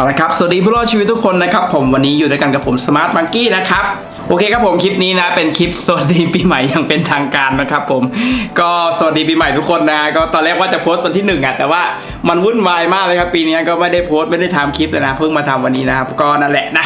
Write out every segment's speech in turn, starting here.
เอาละครับ สวัสดีผู้รอดชีวิตทุกคนนะครับ ผมวันนี้อยู่ด้วยกันกับผมสมาร์ทมังกี้นะครับ โอเคครับผมคลิปนี้นะ เป็นคลิปสวัสดีปีใหม่อย่างเป็นทางการนะครับผม ก็สวัสดีปีใหม่ทุกคนนะ ก็ตอนแรกว่าจะโพสต์วันที่หนึ่งอะแต่ว่ามันวุ่นวายมากเลยครับ ปีนี้ก็ไม่ได้โพสต์ไม่ได้ทำคลิปเลยนะ เพิ่งมาทำวันนี้นะครับ ก็นั่นแหละนะ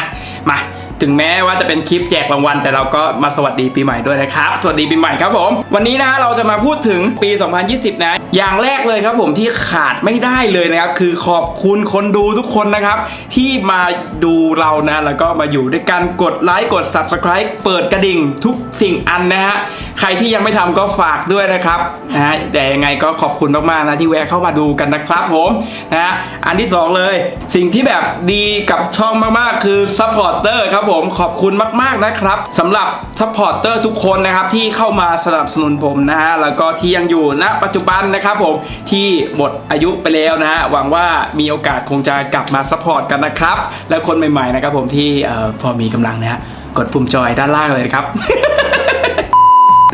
มาถึงแม้ว่าจะเป็นคลิปแจกรางวัลแต่เราก็มาสวัสดีปีใหม่ด้วยนะครับ สวัสดีปีใหม่ครับผม วันนี้นะเราจะมาพูดถึงปี 2020 นะ อย่างแรกเลยครับผมที่ขาดไม่ได้เลยนะครับ คือขอบคุณคนดูทุกคนนะครับ ที่มาดูเรานะแล้วก็มาอยู่ด้วยกันกดไลค์กด subscribe เปิดกระดิ่งทุกสิ่งอันนะฮะใครที่ยังไม่ทำก็ฝากด้วยนะครับนะฮะแต่ยังไงก็ขอบคุณมากๆนะที่แวะเข้ามาดูกันนะครับผมนะฮะอันที่สองเลย สิ่งที่แบบดีกับช่องมากๆคือ supporter ครับผมขอบคุณมากๆนะครับสำหรับ supporter ทุกคนนะครับที่เข้ามาสนับสนุนผมนะฮะแล้วก็ที่ยังอยู่ณปัจจุบันนะครับครับผมที่หมดอายุไปแล้วนะฮะหวังว่ามีโอกาสคงจะกลับมา support กันนะครับ และคนใหม่ๆนะครับผมที่พอมีกำลังนะฮะกดปุ่มจอยด้านล่างเลยครับ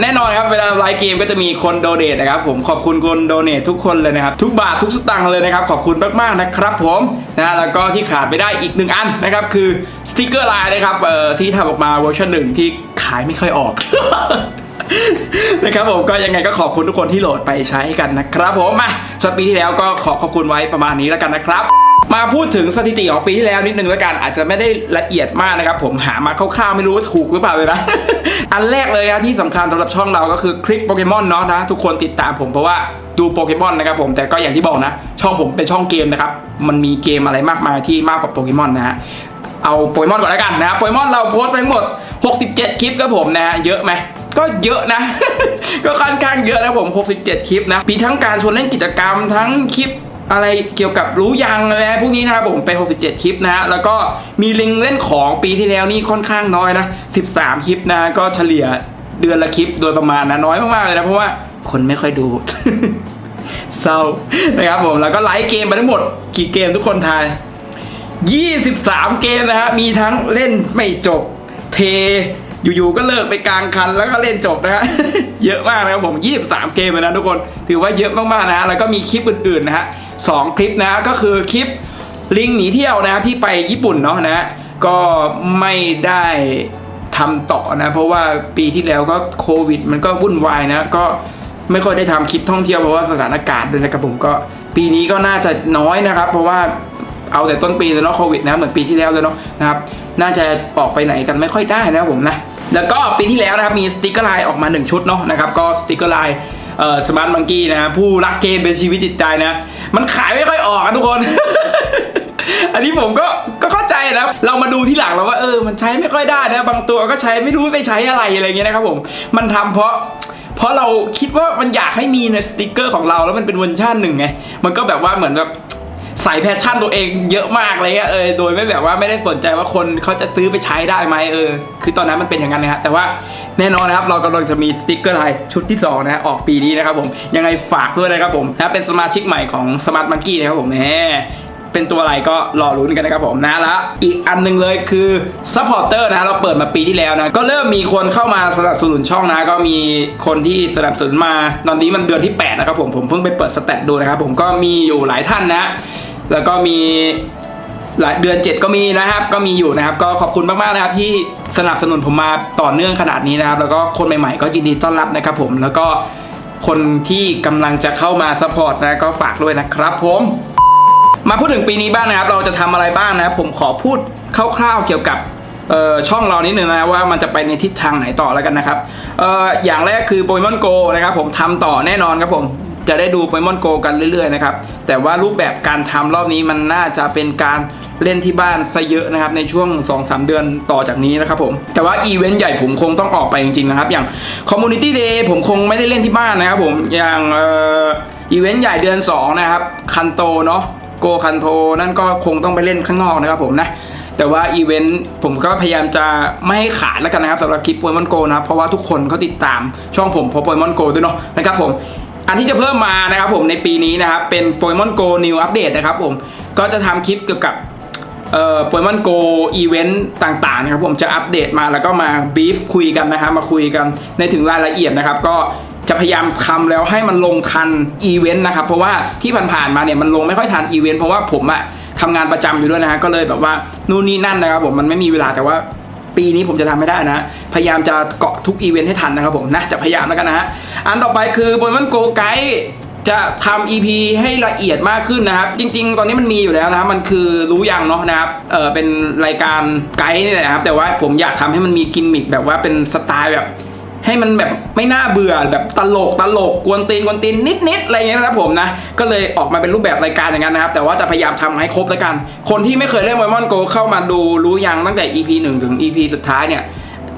แน่นอนครับเวลาไลฟ์เกมก็จะมีคนโดเนทนะครับผมขอบคุณคนโดเนททุกคนเลยนะครับ ทุกบาททุกสตางค์เลยนะครับ ขอบคุณมากๆนะครับผมนะแล้วก็ที่ขาดไม่ได้อีกหนึ่งอันนะครับ คือสติกเกอร์ไลน์นะครับเอ่อที่ทำออกมาเวอร์ชันหนึ่งที่ขายไม่ค่อยออก นะครับผมก็ยังไงก็ขอบคุณทุกคนที่โหลดไปใช้กันนะครับผมมาสำหรับปีที่แล้วก็ขอขอบคุณไว้ประมาณนี้แล้วกันนะครับ มาพูดถึงสถิติของปีที่แล้วนิดนึงแล้วกันอาจจะไม่ได้ละเอียดมากนะครับผมหามาคร่าวๆไม่รู้ว่าถูกหรือเปล่าเลยนะ อันแรกเลยนะที่สำคัญสำหรับช่องเราก็คือคลิกโปเกมอนเนาะนะทุกคนติดตามผมเพราะว่าดูโปเกมอนนะครับผมแต่ก็อย่างที่บอกนะ ช่องผมเป็นช่องเกมนะครับมันมีเกมอะไรมากมายที่มากกว่าโปเกมอนนะฮะเอาโปเกมอนก่อนแล้วกันนะโปเกมอนเราโพสต์ไปหมด 67 คลิปครับผมนะฮะเยอะไหม ก็เยอะนะ ก็ค่อนข้างเยอะนะผม 67 คลิปนะ มีทั้งการชวนเล่นกิจกรรมทั้งคลิปอะไรเกี่ยวกับรู้ยังอะไรพวกนี้นะครับผมไป 67 คลิปนะฮะ แล้วก็มีลิงเล่นของปีที่แล้วนี่ค่อนข้างน้อยนะ 13 คลิปนะ ก็เฉลี่ยเดือนละคลิปโดยประมาณนะ น้อยมากๆเลยนะ เพราะว่าคนไม่ค่อยดูเศร้านะครับผม แล้วก็ไลฟ์เกมไปทั้งหมดกี่เกมทุกคนทาย 23 เกมนะฮะ มีทั้งเล่นไม่จบเท อยู่ๆก็เลิกไปกลางคันแล้วก็เล่นจบนะฮะ เยอะมากนะครับผม23 เกมเลยนะทุกคน ถือว่าเยอะมากๆนะฮะ แล้วก็มีคลิปอื่นๆนะฮะสองคลิปนะก็คือคลิปลิงหนีเที่ยวนะครับที่ไปญี่ปุ่นเนาะนะ ก็ไม่ได้ทำต่อนะ เพราะว่าปีที่แล้วก็โควิด มันก็วุ่นวายนะ ก็ไม่ค่อยได้ทำคลิปท่องเที่ยวเพราะว่าสถานการณ์ด้วยนะครับผมก็ปีนี้ก็น่าจะน้อยนะครับ เพราะว่าเอาแต่ต้นปีเลยเนาะโควิดนะเหมือนปีที่แล้วเลยเนาะนะครับ น่าจะออกไปไหนกันไม่ค่อยได้นะครับผมนะ แล้วก็ปีที่แล้วนะครับมีสติกเกอร์ไลน์ออกมา 1 ชุดเนาะนะครับก็สติกเกอร์ไลน์เอ่อสมาร์ทมังกี้นะผู้รักเกมเป็นชีวิตจิตใจนะ มันขายไม่ค่อยออกอะทุกคน อันนี้ผมก็ก็เข้าใจนะเรามาดูที่หลังแล้วว่าเออมันใช้ไม่ค่อยได้นะบางตัวก็ใช้ไม่รู้ไปใช้อะไรอะไรเงี้ยนะครับผมมันทำเพราะเพราะเราคิดว่ามันอยากให้มีในสติกเกอร์ของเราแล้วมันเป็นเวอร์ชันหนึ่งไง มันก็แบบว่าเหมือนแบบ ใส่แพชชั่นตัวเองเยอะมากเลยอะเออโดยไม่แบบว่าไม่ได้สนใจว่าคนเขาจะซื้อไปใช้ได้ไหมเออ คือตอนนั้นมันเป็นอย่างนั้นนะฮะแต่ว่าแน่นอนนะครับเรากำลังจะมีสติกเกอร์ไลน์ชุดที่2นะฮะออกปีนี้นะครับผมยังไงฝากด้วยนะครับผมนะเป็นสมาชิกใหม่ของสมาร์ทมังกี้นะครับผมแหม เป็นตัวอะไรก็รอลุ้นกันนะครับผมนะแล้วอีกอันหนึงเลยคือซัพพอร์เตอร์นะเราเปิดมาปีที่แล้วนะก็เริ่มมีคนเข้ามาสนับสนุนช่องนะ ก็มีคนที่สนับสนุนมา ตอนนี้มันเดือนที่แปดนะครับผมผมเพิ่งไปเปิดสแตทดูนะครับผมก็มีอยู่หลายท่านนะ แล้วก็มีหลายเดือน 7 ก็มีนะครับ ก็มีอยู่นะครับ ก็ขอบคุณมากๆนะครับที่สนับสนุนผมมาต่อเนื่องขนาดนี้นะครับ แล้วก็คนใหม่ๆ ก็ยินดีต้อนรับนะครับผมแล้วก็คนที่กำลังจะเข้ามาซัพพอร์ตนะก็ฝากด้วยนะครับผม มาพูดถึงปีนี้บ้างนะครับ เราจะทำอะไรบ้างนะครับ ผมขอพูดคร่าวๆเกี่ยวกับช่องเรานิดนึงนะว่ามันจะไปในทิศทางไหนต่อแล้วกันนะครับอออย่างแรกคือโปเกมอนโกนะครับผมทำต่อแน่นอนครับผมจะได้ดูโปเกมอนโกกันเรื่อยๆนะครับแต่ว่ารูปแบบการทำรอบนี้มันน่าจะเป็นการเล่นที่บ้านซะเยอะนะครับในช่วง 2-3 เดือนต่อจากนี้นะครับผมแต่ว่าอีเวนต์ใหญ่ผมคงต้องออกไปจริงๆนะครับ อย่าง Community Day ผมคงไม่ได้เล่นที่บ้านนะครับผมอย่างอีเวนต์ใหญ่เดือนสองนะครับ คันโตเนาะ โกคันโทนั่นก็คงต้องไปเล่นข้างนอกนะครับผมนะแต่ว่าอีเวนต์ผมก็พยายามจะไม่ให้ขาดแล้วกันนะครับสำหรับคลิปโปเกมอนโกนะครับเพราะว่าทุกคนเขาติดตามช่องผมเพราะโปเกมอนโกด้วยเนาะนะครับผมอันที่จะเพิ่มมานะครับผมในปีนี้นะครับเป็นโปเกมอนโกนิวอัปเดตนะครับผมก็จะทำคลิปเกี่ยวกับเอ่อโปเกมอนโกอีเวนต์ต่างๆนะครับผมจะอัปเดตมาแล้วก็มาบีฟคุยกันนะครับมาคุยกันในถึงรายละเอียดนะครับก็ จะพยายามทำแล้วให้มันลงทันอีเวนต์นะครับ เพราะว่าที่ผ่านๆมาเนี่ยมันลงไม่ค่อยทันอีเวนต์เพราะว่าผมอะทำงานประจำอยู่ด้วยนะฮะก็เลยแบบว่านู่นนี่นั่นนะครับผมมันไม่มีเวลาแต่ว่าปีนี้ผมจะทำไม่ได้นะ พยายามจะเกาะทุกอีเวนต์ให้ทันนะครับผมนะ จะพยายามแล้วกันนะฮะ อันต่อไปคือบนมันโกไกด์จะทำ EP ให้ละเอียดมากขึ้นนะครับ จริง ๆ ตอนนี้มันมีอยู่แล้วนะครับ มันคือรู้ยังเนาะนะครับ เออเป็นรายการไกด์นี่แหละนะครับ แต่ว่าผมอยากทำให้มันมีกิมมิคแบบว่าเป็นสไตล์แบบ ให้มันแบบไม่น่าเบื่อแบบตลกตลกกวนตีนกวนตีนนิดๆอะไรเงี้ยนะครับผมนะก็เลยออกมาเป็นรูปแบบรายการอย่างนั้นนะครับแต่ว่าจะพยายามทำให้ครบแล้วกัน คนที่ไม่เคยเล่นโปเกมอนโกเข้ามาดูรู้ยังตั้งแต่ EP 1 ถึง EP สุดท้ายเนี่ย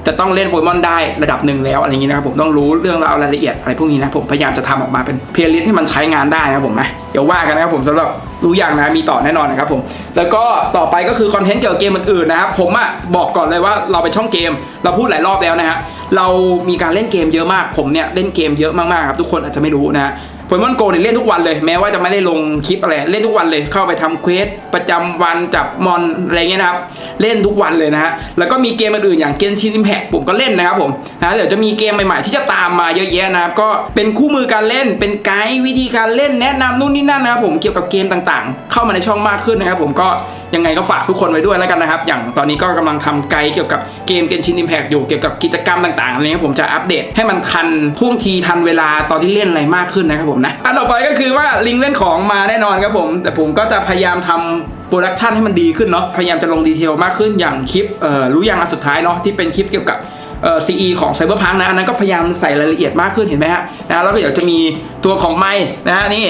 จะต้องเล่นโปเกมอนได้ระดับหนึ่งแล้วอะไรอย่างนี้นะครับผมต้องรู้เรื่องราวรายละเอียดอะไรพวกนี้นะผมพยายามจะทำออกมาเป็นเพลย์ลิสต์ให้มันใช้งานได้นะครับผมนะเดี๋ยวว่ากันนะครับผมสำหรับรู้อย่างนะมีต่อแน่นอนนะครับผมแล้วก็ต่อไปก็คือคอนเทนต์เกี่ยวกับเกมอื่นๆนะครับผมอะบอกก่อนเลยว่าเราเป็นช่องเกม เราพูดหลายรอบแล้วนะฮะ เรามีการเล่นเกมเยอะมาก ผมเนี่ยเล่นเกมเยอะมากๆครับทุกคนอาจจะไม่รู้นะฮะโปเกมอนโกเนี่ยเล่นทุกวันเลยแม้ว่าจะไม่ได้ลงคลิปอะไรเล่นทุกวันเลยเข้าไปทำเควสประจำวันจับมอนอะไรเงี้ยนะครับเล่นทุกวันเลยนะฮะแล้วก็มีเกมอื่นๆอย่างเกนชินอิมแพ t ผมก็เล่นนะครับผมนะเดี๋ยวจะมีเกมใหม่ๆที่จะตามมาเยอะแยะนะครับก็เป็นคู่มือการเล่นเป็นไกด์วิธีการเล่นแนะนำนู่นนี่นั่นนะครับผมเกี่ยวกับเกมต่างๆ เข้ามาในช่องมากขึ้นนะครับผมก็ ยังไงก็ฝากทุกคนไว้ด้วยแล้วกันนะครับ อย่างตอนนี้ก็กำลังทำไกด์เกี่ยวกับเกมเกนชินอิมแพ t อยู่เกี่ยวกับกิจกรรมต่างๆอะไรเงี้ยผมจะอัปเดตให้มันทันท่วงทีทันเวลาตอนที่เล่นอะไรมากขึ้นนะครับผมนะอันต่อไปก็คือว่าลิงเล่นของมาแน่นอนครับผม แต่ผมก็จะพยายามทำโปรดักชันให้มันดีขึ้นเนาะพยายามจะลงดีเทลมากขึ้นอย่างคลิปเอ่อรู้ยังอันสุดท้ายเนาะที่เป็นคลิปเกี่ยวกับเอ่อ CE ของ Cyberpunk นะอันนั้นก็พยายามใส่รายละเอียดมากขึ้นเห็นไหมฮะนะแล้วก็เดี๋ยวจะมีตัวของไม้นะฮะนี่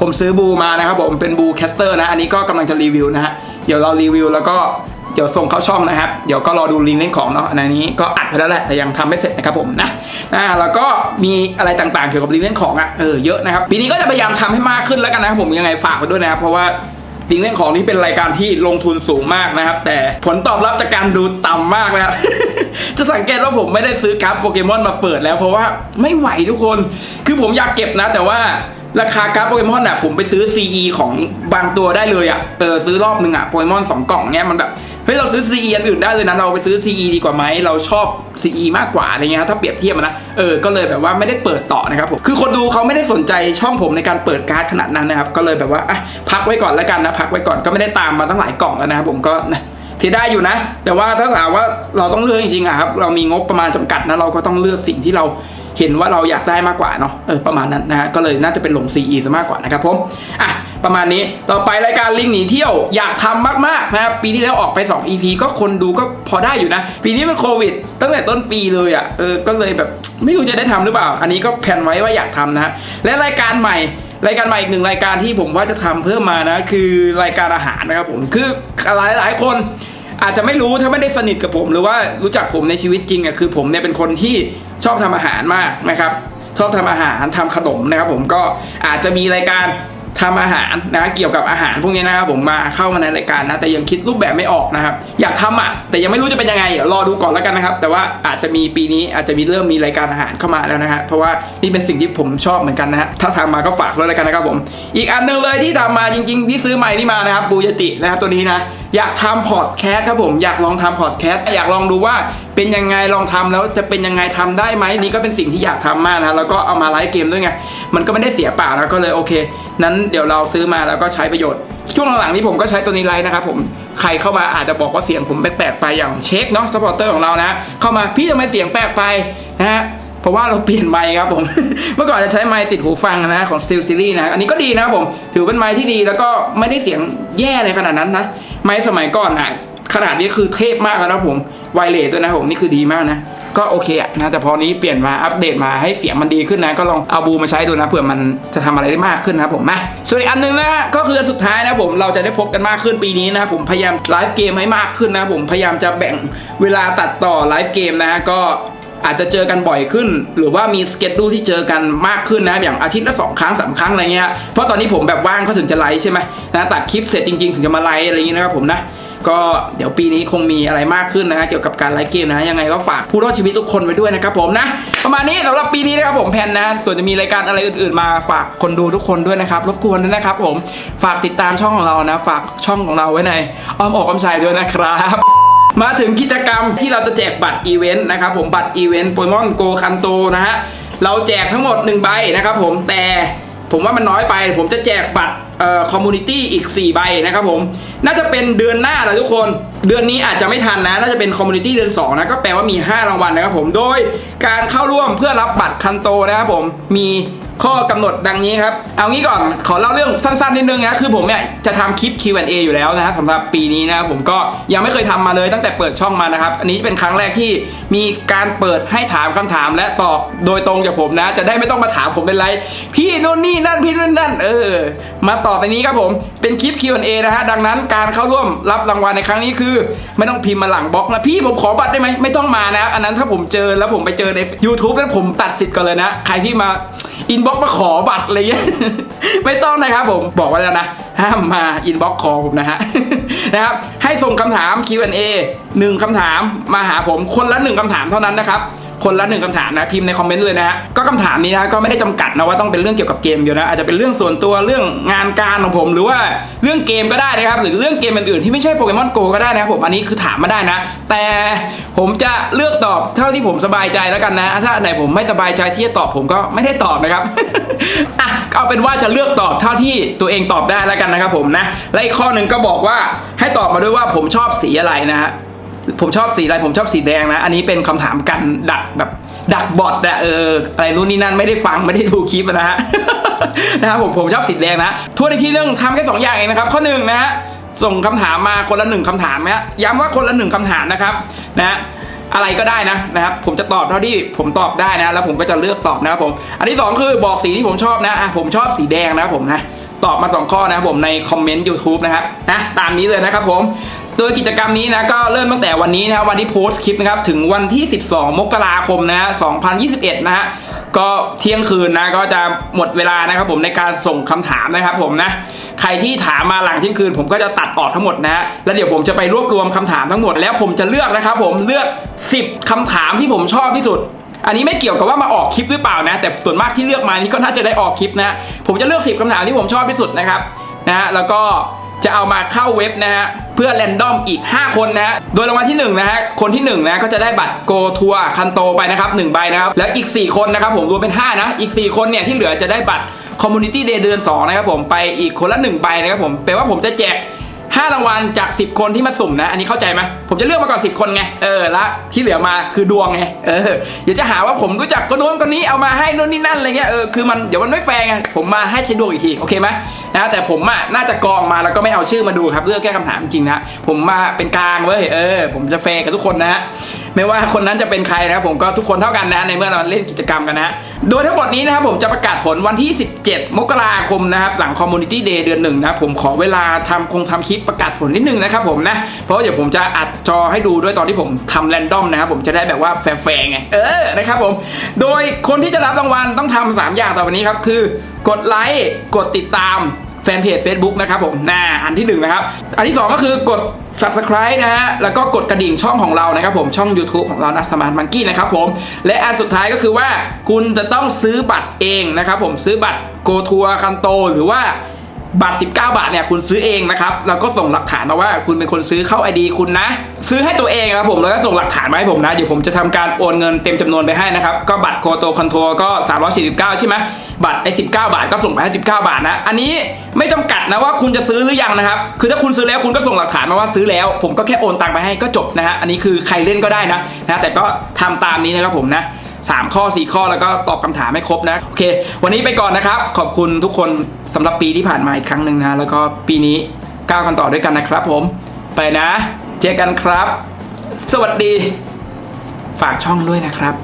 ผมซื้อบูมานะครับผมเป็นบูแคสเตอร์นะ อันนี้ก็กำลังจะรีวิวนะฮะ เดี๋ยวเรารีวิวแล้วก็เดี๋ยวส่งเข้าช่องนะครับ เดี๋ยวก็รอดูลิงก์เล่นของเนาะอันนี้ก็อัดไปแล้วแหละแต่ยังทำไม่เสร็จนะครับผมนะอ่าแล้วก็มีอะไรต่างๆเกี่ยวกับลิงก์เล่นของอะเออเยอะนะครับปีนี้ก็จะพยายามทำให้มากขึ้นแล้วกันนะครับผมยังไงฝากไว้ด้วยนะครับเพราะว่าลิงเล่นของนี่เป็นรายการที่ลงทุนสูงมากนะครับ แต่ผลตอบรับจากการดูต่ำมากนะครับจะสังเกตว่าผมไม่ได้ซื้อการ์ดโปเกมอนมาเปิดแล้วเพราะว่าไม่ไหวทุกคน คือผมอยากเก็บนะ แต่ว่า ราคาการ์ดโปเกมอนอะผมไปซื้อ CE ของบางตัวได้เลยอะเออซื้อรอบนึงอะโปเกมอนสองกล่องเนี้ยมันแบบเฮ้ยเราซื้อ CE อันอื่นได้เลยนะเราไปซื้อ CE ดีกว่าไหมเราชอบ CE มากกว่าอะไรเงี้ยถ้าเปรียบเทียบนะเออก็เลยแบบว่าไม่ได้เปิดต่อนะครับผมคือคนดูเขาไม่ได้สนใจช่องผมในการเปิดการ์ดขนาดนั้นนะครับก็เลยแบบว่าอะพักไว้ก่อนแล้วกันนะพักไว้ก่อนก็ไม่ได้ตามมาตั้งหลายกล่องแล้วนะครับผมก็นะเสียดายอยู่นะ แต่ว่าถ้าถามว่าเราต้องเลือกจริงๆอะครับ เรามีงบประมาณจำกัดนะ เราก็ต้องเลือกสิ่งที่เรา เห็นว่าเราอยากได้มากกว่าเนาะเออประมาณนั้นนะฮะก็เลยน่าจะเป็นลง CE ซะมากกว่านะครับผมอะประมาณนี้ต่อไปรายการลิงหนีเที่ยวอยากทำมากๆนะครับปีที่แล้วออกไป 2 EP ก็คนดูก็พอได้อยู่นะ ปีนี้มันโควิด ตั้งแต่ต้นปีเลยอะ่ะเออก็เลยแบบไม่รู้จะได้ทำหรือเปล่า อันนี้ก็แผนไว้ว่าอยากทำนะฮะและรายการใหม่รายการใหม่อีกหนึ่งรายการที่ผมว่าจะทำเพิ่มมานะคือรายการอาหารนะครับผมคือหลายหลายคนอาจจะไม่รู้ถ้าไม่ได้สนิทกับผม หรือว่ารู้จักผมในชีวิตจริงอะคือผมเนี่ยเป็นคนที่ ชอบทำอาหารมากนะครับ ชอบทำอาหารทำขนมนะครับ ผมก็อาจจะมีรายการทำอาหารนะเกี่ยวกับอาหารพวกนี้นะครับผมมาเข้ามาในรายการนะแต่ยังคิดรูปแบบไม่ออกนะครับอยากทำอะแต่ยังไม่รู้จะเป็นยังไงรอดูก่อนแล้วกันนะครับ แต่ว่าอาจจะมีปีนี้อาจจะมีเริ่มมีรายการอาหารเข้ามาแล้วนะฮะเพราะว่านี่เป็นสิ่งที่ผมชอบเหมือนกันนะฮะถ้าทำมาก็ฝากด้วยแล้วกันนะครับผม อีกอันหนึงเลยที่ทำมาจริง ๆ ที่ซื้อใหม่นี่มานะครับบูยตินะครับตัวนี้นะ อยากทำพอดแคสต์ครับผมอยากลองทำพอดแคสต์อยากลองดูว่าเป็นยังไงลองทำแล้วจะเป็นยังไงทำได้ไหมนี่ก็เป็นสิ่งที่อยากทำมากนะแล้วก็เอามาไลฟ์เกมด้วยไงมันก็ไม่ได้เสียเปล่าแล้วก็เลยโอเค นั้นเดี๋ยวเราซื้อมาแล้วก็ใช้ประโยชน์ ช่วงหลังๆนี้ผมก็ใช้ตัวนี้ไลฟ์นะครับผมใครเข้ามาอาจจะบอกว่าเสียงผมแปลกๆไปอย่างเช็คเนาะสปอร์เตอร์ของเรานะ เข้ามาพี่ทำไมเสียงแปลกไปนะฮะ เพราะว่าเราเปลี่ยนไมค์ครับผม เมื่อก่อนจะใช้ไมค์ติดหูฟังนะของ Steel Series นะอันนี้ก็ดีนะครับผม ถือเป็นไมค์ที่ดีแล้วก็ไม่ได้เสียงแย่ในขนาดนั้นนะ ไมค์สมัยก่อนนะขนาดนี้คือเทพมากแล้วนะผมไวเลสด้วยนะผมนี่คือดีมากนะ ก็โอเคอะนะแต่พอนี้เปลี่ยนมาอัปเดตมาให้เสียงมันดีขึ้นนะ ก็ลองเอาบูมาใช้ดูนะเผื่อมันจะทำอะไรได้มากขึ้นนะครับผมมาส่วนอีกอันหนึงนะก็คืออันสุดท้ายนะผมเราจะได้พบกันมากขึ้นปีนี้นะผมพยายามไลฟ์เกมให้มากขึ้นนะผมพยายามจะแบ่งเวลาตัดต่อไลฟ์เกมนะก็ อาจจะเจอกันบ่อยขึ้น หรือว่ามีสเก็ตดูที่เจอกันมากขึ้นนะอย่างอาทิตย์ละสองครั้งสามครั้งอะไรเงี้ยเพราะตอนนี้ผมแบบว่างเขาถึงจะไลฟ์ใช่ไหมนะตัดคลิปเสร็จจริงๆถึงจะมาไลฟ์อะไรเงี้ยนะครับผมนะก็เดี๋ยวปีนี้คงมีอะไรมากขึ้นนะ เกี่ยวกับการไลฟ์เกมนะ ยังไงก็ฝากผู้รอดชีวิตทุกคนไว้ด้วยนะครับผมนะ ประมาณนี้สำหรับปีนี้นะครับผมแพนนะ ส่วนจะมีรายการอะไรอื่นๆ มาฝากคนดูทุกคนด้วยนะครับ รบกวนด้วยนะครับผมฝากติดตามช่องของเรานะ ฝากช่องของเราไว้ในอ้อมอกอ้อมใจด้วยนะครับ มาถึงกิจกรรมที่เราจะแจกบัตรอีเวนต์นะครับผมบัตรอีเวนต์โปเกมอนโกคันโตนะฮะเราแจกทั้งหมด 1 ใบนะครับผมแต่ผมว่ามันน้อยไป ผมจะแจกบัตรเอ่อคอมมูนิตี้อีก 4 ใบนะครับผมน่าจะเป็นเดือนหน้าแหละทุกคน เดือนนี้อาจจะไม่ทันนะ น่าจะเป็นคอมมูนิตี้เดือน2นะก็แปลว่ามี 5 รางวัลนะครับผมโดยการเข้าร่วมเพื่อรับบัตรคันโตนะครับผมมี ข้อกำหนดดังนี้ครับ เอางี้ก่อนขอเล่าเรื่องสั้นๆนิดนึงนะคือผมเนี่ยจะทำคลิป Q&A อยู่แล้วนะฮะสำหรับปีนี้นะครับผมก็ยังไม่เคยทำมาเลยตั้งแต่เปิดช่องมานะครับ อันนี้เป็นครั้งแรกที่มีการเปิดให้ถามคำถามและตอบโดยตรงจากผมนะ จะได้ไม่ต้องมาถามผมเป็นไร พี่นู่นนี่นั่นพี่นู่นนั่น เออ มาตอบในนี้ครับผมเป็นคลิป Q&A นะฮะดังนั้นการเข้าร่วมรับรางวัลในครั้งนี้คือ ไม่ต้องพิมพ์มาหลังบล็อกนะพี่ผมขอบัตรได้ไหมไม่ต้องมานะอันนั้นถ้าผมเจอแล้วผมไปเจอใน YouTube แล้วผมตัดสิทธิ์กันเลยนะ ใครที่มาอินบ็อกมาขอบัตรอะไรเงี้ยไม่ต้องนะครับผมบอกไว้แล้วนะ ห้ามมาอินบ็อกขอผมนะฮะนะครับให้ส่งคำถาม Q&A หนึ่งคำถามมาหาผมคนละหนึ่งคำถามเท่านั้นนะครับ คนละหนึ่งคำถามนะพิมพ์ในคอมเมนต์เลยนะฮะก็คำถามนี้นะก็ไม่ได้จำกัดนะว่าต้องเป็นเรื่องเกี่ยวกับเกมเดียวนะอาจจะเป็นเรื่องส่วนตัวเรื่องงานการของผมหรือว่าเรื่องเกมก็ได้นะครับหรือเรื่องเกมอื่นๆที่ไม่ใช่โปเกมอนโกก็ได้นะครับผมอันนี้คือถามมาได้นะ แต่ผมจะเลือกตอบเท่าที่ผมสบายใจแล้วกันนะ ถ้าอันไหนผมไม่สบายใจที่จะตอบผมก็ไม่ได้ตอบนะครับอะก็เอาเป็นว่าจะเลือกตอบเท่าที่ตัวเองตอบได้แล้วกันนะครับผมนะและอีกข้อหนึ่งก็บอกว่าให้ตอบมาด้วยว่าผมชอบสีอะไรนะฮะ ผมชอบสีอะไรผมชอบสีแดงนะ อันนี้เป็นคำถามกันดักแบบดักบอทอะเอออะไรนู่นนี่นั่นไม่ได้ฟังไม่ได้ดูคลิปนะฮะนะครับผมผมชอบสีแดงนะทวนอีกทีเรื่องทำแค่สองอย่างเองนะครับ ข้อหนึ่งนะฮะส่งคำถามมาคนละหนึ่งคำถามนะย้ำว่าคนละหนึ่งคำถามนะครับนะอะไรก็ได้นะนะครับผมจะตอบเท่าที่ผมตอบได้นะ แล้วผมก็จะเลือกตอบนะครับผม อันที่สองคือบอกสีที่ผมชอบนะอะผมชอบสีแดงนะครับผมนะตอบมา 2 ข้อนะครับผมในคอมเมนต์ YouTube นะครับนะตามนี้เลยนะครับผม โดยกิจกรรมนี้นะก็เริ่มตั้งแต่วันนี้นะครับวันที่โพสต์คลิปนะครับถึงวันที่ 12 มกราคมนะฮะ2021 นะฮะก็เที่ยงคืนนะก็จะหมดเวลานะครับผมในการส่งคำถามนะครับผมนะใครที่ถามมาหลังเที่ยงคืน ผมก็จะตัดออกทั้งหมดนะฮะแล้วเดี๋ยวผมจะไปรวบรวมคำถามทั้งหมดแล้วผมจะเลือกนะครับผมเลือก 10คำถามที่ผมชอบที่สุด อันนี้ไม่เกี่ยวกับว่ามาออกคลิปหรือเปล่านะ แต่ส่วนมากที่เลือกมานี่ก็น่าจะได้ออกคลิปนะผมจะเลือก 10คำถามที่ผมชอบที่สุดนะครับนะฮะแล้วก็ จะเอามาเข้าเว็บนะฮะเพื่อแรนดอมอีก 5 คนนะฮะโดยรางวัลที่1นะฮะคนที่1นะก็จะได้บัตรโกทัวร์คันโตไปนะครับ1ใบนะครับแล้วอีก 4 คนนะครับผมรวมเป็น 5 นะ อีก 4 คนเนี่ยที่เหลือจะได้บัตรคอมมูนิตี้เดย์เดือน2นะครับผมไปอีกคนละ1ใบนะครับผมแปลว่าผมจะแจก 5รางวัลจาก 10 คนที่มาสุ่มนะ อันนี้เข้าใจไหมผมจะเลือกมาก่อน 10 คนไง เออและที่เหลือมาคือดวงไง เออ เดี๋ยวจะหาว่าผมรู้จักคนโน้นคนนี้เอามาให้นู่นนี่นั่นอะไรเงี้ย เออ คือมันเดี๋ยวมันไม่แฟร์ไง ผมมาให้ใช้ดวงอีกที โอเคไหมนะแต่ผมอะน่าจะกองมาแล้วก็ไม่เอาชื่อมาดูครับ เลือกแก้คำถามจริงนะ ผมมาเป็นกลางเว้ย เออ ผมจะแฟร์กับทุกคนนะฮะ ไม่ว่าคนนั้นจะเป็นใครนะครับผมก็ทุกคนเท่ากันนะในเมื่อเราเล่นกิจกรรมกันนะโดยทั้งหมดนี้นะครับผมจะประกาศผลวันที่ 17 มกราคมนะครับหลังคอมมูนิตี้เดย์เดือนหนึ่งนะครับผมขอเวลาทำคงทำคลิปประกาศผลนิดนึงนะครับผมนะเพราะเดี๋ยวผมจะอัดจอให้ดูด้วยตอนที่ผมทำแรนดอมนะครับผมจะได้แบบว่าแฟร์ๆไงเออนะครับผมโดยคนที่จะรับรางวัลต้องทำสามอย่างต่อไปนี้ครับคือกดไลค์กดติดตามแฟนเพจ Facebook นะครับผมน่าอันที่หนึ่งนะครับ อันที่สองก็คือกด subscribe นะฮะ แล้วก็กดกระดิ่งช่องของเรานะครับผมช่อง YouTube ของเรานะ Smart Monkey นะครับผม และอันสุดท้ายก็คือว่าคุณจะต้องซื้อบัตรเองนะครับผมซื้อบัตรโกทัวร์คันโตหรือว่า บัตร 19 บาทเนี่ยคุณซื้อเองนะครับแล้วก็ส่งหลักฐานมาว่าคุณเป็นคนซื้อเข้า ID คุณนะ ซื้อให้ตัวเองครับผมแล้วก็ส่งหลักฐานมาให้ผมนะเดี๋ยวผมจะทำการโอนเงินเต็มจำนวนไปให้นะครับก็บัตรโกโตคอนโทรก็ 349 ใช่ไหมบัตรไอ้19บาทก็ส่งไปให้19บาทนะ อันนี้ไม่จำกัดนะว่าคุณจะซื้อหรือยังนะครับ คือถ้าคุณซื้อแล้วคุณก็ส่งหลักฐานมาว่าซื้อแล้ว ผมก็แค่โอนตังไปให้ก็จบนะฮะ อันนี้คือใครเล่นก็ได้นะนะ แต่ก็ทำตามนี้นะครับผมนะ สามข้อสี่ข้อแล้วก็ตอบคำถามให้ครบนะ โอเค วันนี้ไปก่อนนะครับ ขอบคุณทุกคนสำหรับปีที่ผ่านมาอีกครั้งหนึ่งนะ แล้วก็ปีนี้ก้าวกันต่อด้วยกันนะครับผม ไปนะ เจอกันครับ สวัสดี ฝากช่องด้วยนะครับ